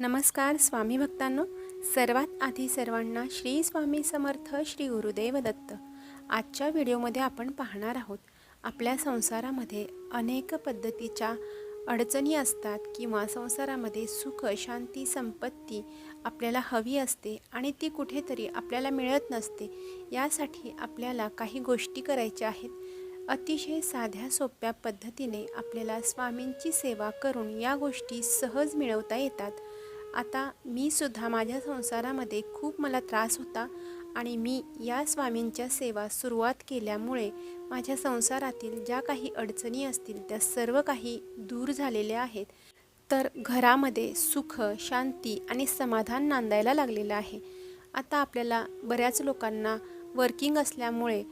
नमस्कार स्वामी भक्तांनो. सर्वात आधी सर्वांना श्री स्वामी समर्थ श्री गुरुदेव दत्त. आजच्या व्हिडिओमध्ये आपण पाहणार आहोत आपल्या संसारामध्ये अनेक पद्धतीच्या अडचणी असतात किंवा संसारामध्ये सुख शांती संपत्ती आपल्याला हवी असते आणि ती कुठेतरी आपल्याला मिळत नसते यासाठी आपल्याला काही गोष्टी करायच्या आहेत. अतिशय साध्या सोप्या पद्धतीने आपल्याला स्वामींची सेवा करून या गोष्टी सहज मिळवता येतात. आता मी सुद्धा माझ्या संसारामध्ये खूप मला त्रास होता आणि मी या स्वामींच्या सेवा सुरुवात केल्यामुळे माझ्या संसारातील ज्या काही अडचणी असतील त्या सर्व काही दूर झालेल्या आहेत. तर घरामध्ये सुख शांती आणि समाधान नांदायला लागलेलं आहे. आता आपल्याला बऱ्याच लोकांना वर्किंग असल्यामुळे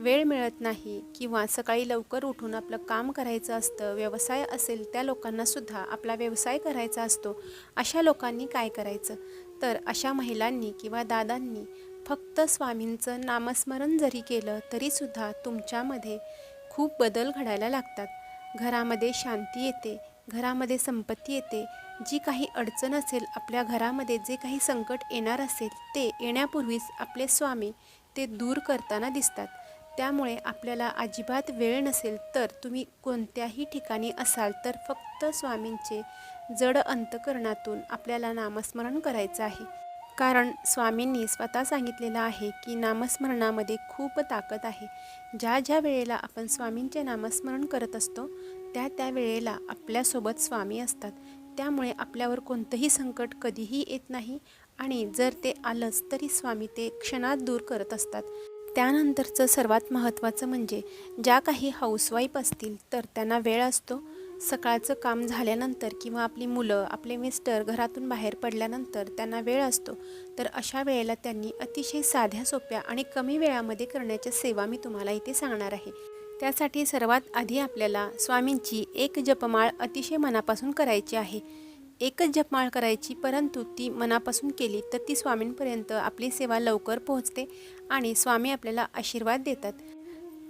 वेळ मिळत नाही किंवा सकाळी लवकर उठून आपलं काम करायचं असतं व्यवसाय असेल त्या लोकांनासुद्धा आपला व्यवसाय करायचा असतो. अशा लोकांनी काय करायचं? तर अशा महिलांनी किंवा दादांनी फक्त स्वामींचं नामस्मरण जरी केलं तरीसुद्धा तुमच्यामध्ये खूप बदल घडायला लागतात. घरामध्ये शांती येते घरामध्ये संपत्ती येते. जी काही अडचण असेल आपल्या घरामध्ये जे काही संकट येणार असेल ते येण्यापूर्वीच आपले स्वामी ते दूर करताना दिसतात. त्यामुळे आपल्याला अजिबात वेळ नसेल तर तुम्ही कोणत्याही ठिकाणी असाल तर फक्त स्वामींचे जड अंतकरणातून आपल्याला नामस्मरण करायचं आहे. कारण स्वामींनी स्वतः सांगितलेलं आहे की नामस्मरणामध्ये खूप ताकद आहे. ज्या ज्या वेळेला आपण स्वामींचे नामस्मरण करत असतो त्या त्या वेळेला आपल्यासोबत स्वामी असतात. त्यामुळे आपल्यावर कोणतंही संकट कधीही येत नाही आणि जर ते आलंच तरी स्वामी ते क्षणात दूर करत असतात. त्यानंतरचं सर्वात महत्त्वाचं म्हणजे ज्या काही हाऊसवाईफ असतील तर त्यांना वेळ असतो. सकाळचं काम झाल्यानंतर किंवा आपली मुलं आपले मिस्टर घरातून बाहेर पडल्यानंतर त्यांना वेळ असतो. तर अशा वेळेला त्यांनी अतिशय साध्या सोप्या आणि कमी वेळामध्ये करण्याच्या सेवा मी तुम्हाला इथे सांगणार आहे. त्यासाठी सर्वात आधी आपल्याला स्वामींची एक जपमाळ अतिशय मनापासून करायची आहे. एकच जपमाळ करायची परंतु ती मनापासून केली तर ती स्वामींपर्यंत आपली सेवा लवकर पोहोचते आणि स्वामी आपल्याला आशीर्वाद देतात.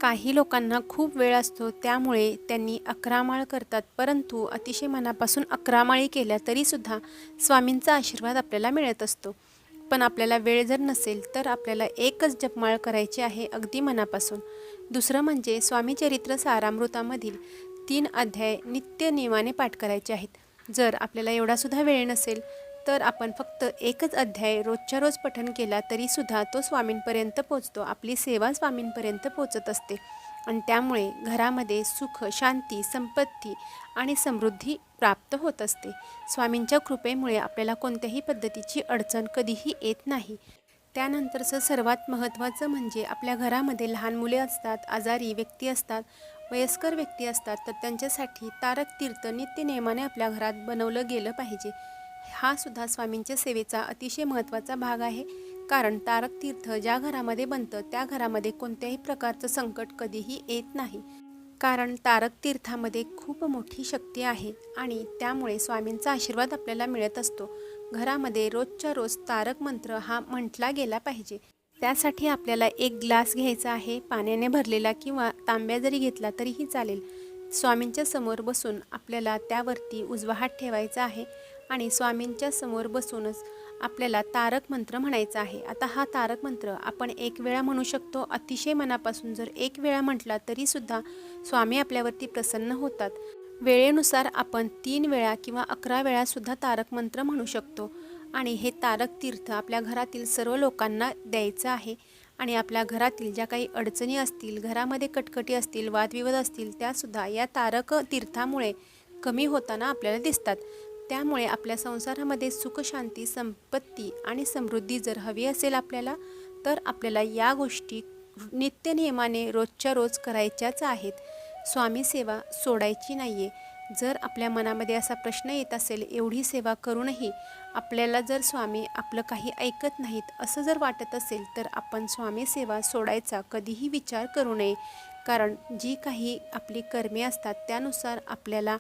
काही लोकांना खूप वेळ असतो त्यामुळे त्यांनी अकरा माळ करतात परंतु अतिशय मनापासून अकरा माळी केल्या तरीसुद्धा स्वामींचा आशीर्वाद आपल्याला मिळत असतो. पण आपल्याला वेळ जर नसेल तर आपल्याला एकच जपमाळ करायची आहे अगदी मनापासून. दुसरं म्हणजे स्वामी चरित्र सारामृतामधील तीन अध्याय नित्य नियमाने पाठ करायचे आहेत. जर आपल्याला एवढासुद्धा वेळ नसेल तर आपण फक्त एकच अध्याय रोजच्या रोज पठन केला तरीसुद्धा तो स्वामींपर्यंत पोचतो. आपली सेवा स्वामींपर्यंत पोचत असते. आणि त्यामुळे घरामध्ये सुख शांती संपत्ती आणि समृद्धी प्राप्त होत असते. स्वामींच्या कृपेमुळे आपल्याला कोणत्याही पद्धतीची अडचण कधीही येत नाही. त्यानंतरचं सर्वात महत्त्वाचं म्हणजे आपल्या घरामध्ये लहान मुले असतात आजारी व्यक्ती असतात वयस्कर व्यक्ती असतात तर त्यांच्यासाठी तारक तीर्थ नित्य नियमाने आपल्या घरात बनवलं गेलं पाहिजे. हा सुद्धा स्वामींच्या सेवेचा अतिशय महत्त्वाचा भाग आहे. कारण तारक तीर्थ ज्या घरामध्ये बनतं त्या घरामध्ये कोणत्याही प्रकारचं संकट कधीही येत नाही. कारण तारक तीर्थामध्ये खूप मोठी शक्ती आहे आणि त्यामुळे स्वामींचा आशीर्वाद आपल्याला मिळत असतो. घरामध्ये रोजच्या रोज तारक मंत्र हा म्हटला गेला पाहिजे. त्यासाठी आपल्याला एक ग्लास घ्यायचा आहे पाण्याने भरलेला किंवा तांब्या जरी घेतला तरीही चालेल. स्वामींच्या समोर बसून आपल्याला त्यावरती उजवा हात ठेवायचा आहे आणि स्वामींच्या समोर बसूनच आपल्याला तारक मंत्र म्हणायचा आहे. आता हा तारक मंत्र आपण एक वेळा म्हणू शकतो. अतिशय मनापासून जर एक वेळा म्हटला तरीसुद्धा स्वामी आपल्यावरती प्रसन्न होतात. वेळेनुसार आपण तीन वेळा किंवा अकरा वेळासुद्धा तारक मंत्र म्हणू शकतो. आणि हे तारक तीर्थ आपल्या घरातील सर्व लोकांना द्यायचं आहे. आणि आपल्या घरातील ज्या काही अडचणी असतील घरामध्ये कटकटी असतील वादविवाद असतील त्यासुद्धा या तारक तीर्थामुळे कमी होताना आपल्याला दिसतात. त्यामुळे आपल्या संसारामध्ये सुखशांती संपत्ती आणि समृद्धी जर हवी असेल आपल्याला तर आपल्याला या गोष्टी नित्यनियमाने रोजच्या रोज करायच्याच आहेत. स्वामी सेवा सोडायची नाही आहे जर आपल्या मनामध्ये असा प्रश्न येत असेल एवढी सेवा करूनही आपल्याला जर स्वामी आपलं काही ऐकत नाहीत असं जर वाटत असेल तर आपण स्वामी सेवा सोडायचा कधीही विचार करू नये. कारण जी काही आपली कर्मे असतात त्यानुसार आपल्याला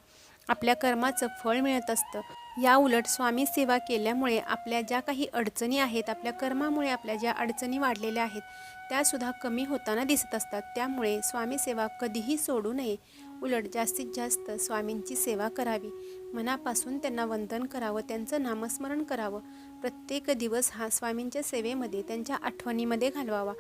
आपल्या कर्माचं फळ मिळत असतं. या उलट स्वामी सेवा केल्यामुळे आपल्या ज्या काही अडचणी आहेत आपल्या कर्मामुळे आपल्या ज्या अडचणी वाढलेल्या आहेत त्यासुद्धा कमी होताना दिसत असतात. त्यामुळे स्वामी सेवा कधीही सोडू नये. उलट जास्तीत जास्त स्वामींची सेवा करावी. मनापासून त्यांना वंदन करावं त्यांचं नामस्मरण करावं. प्रत्येक दिवस हा स्वामींच्या सेवेमध्ये त्यांच्या आठवणीमध्ये घालवावा.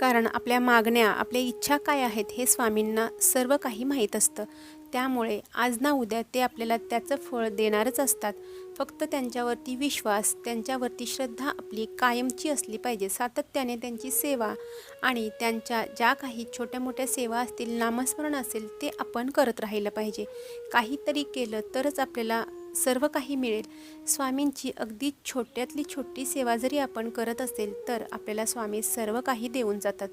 कारण आपल्या मागण्या आपल्या इच्छा काय आहेत हे स्वामींना सर्व काही माहीत असतं. त्यामुळे आज ना उद्या ते आपल्याला त्याचं फळ देणारच असतात. फक्त त्यांच्यावरती विश्वास त्यांच्यावरती श्रद्धा आपली कायमची असली पाहिजे. सातत्याने त्यांची सेवा आणि त्यांच्या ज्या काही छोट्या मोठ्या सेवा असतील नामस्मरण असेल ते आपण करत राहिलं पाहिजे. काहीतरी केलं तरच आपल्याला सर्व काही मिळेल. स्वामींची अगदी छोट्यातली छोटी सेवा जरी आपण करत असेल तर आपल्याला स्वामी सर्व काही देऊन जातात.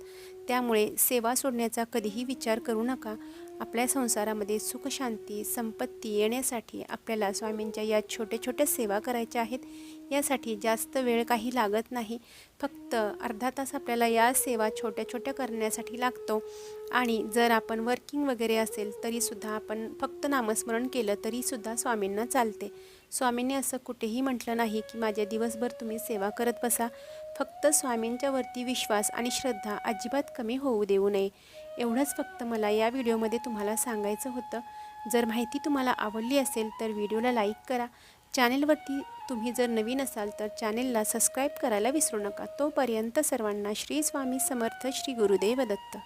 त्यामुळे सेवा सोडण्याचा कधीही विचार करू नका. आपल्या संसारामध्ये सुखशांती संपत्ती येण्यासाठी आपल्याला स्वामींच्या या छोट्या छोट्या सेवा करायच्या आहेत. यासाठी जास्त वेळ काही लागत नाही. फक्त अर्धा तास आपल्याला या सेवा छोट्या छोट्या करण्यासाठी लागतो. आणि जर आपण वर्किंग वगैरे असेल तरीसुद्धा आपण फक्त नामस्मरण केलं तरीसुद्धा स्वामींना चालते. स्वामींनी असं कुठेही म्हटलं नाही की माझ्या दिवसभर तुम्ही सेवा करत बसा. फक्त स्वामींच्यावरती विश्वास आणि श्रद्धा अजिबात कमी होऊ देऊ नये. एवढंच फक्त मला या व्हिडिओमध्ये तुम्हाला सांगायचं होतं. जर माहिती तुम्हाला आवडली असेल तर व्हिडिओला लाईक करा. चॅनेलवरती तुम्ही जर नवीन असाल तर चॅनेलला सबस्क्राईब करायला विसरू नका. तोपर्यंत सर्वांना श्री स्वामी समर्थ श्री गुरुदेव दत्त.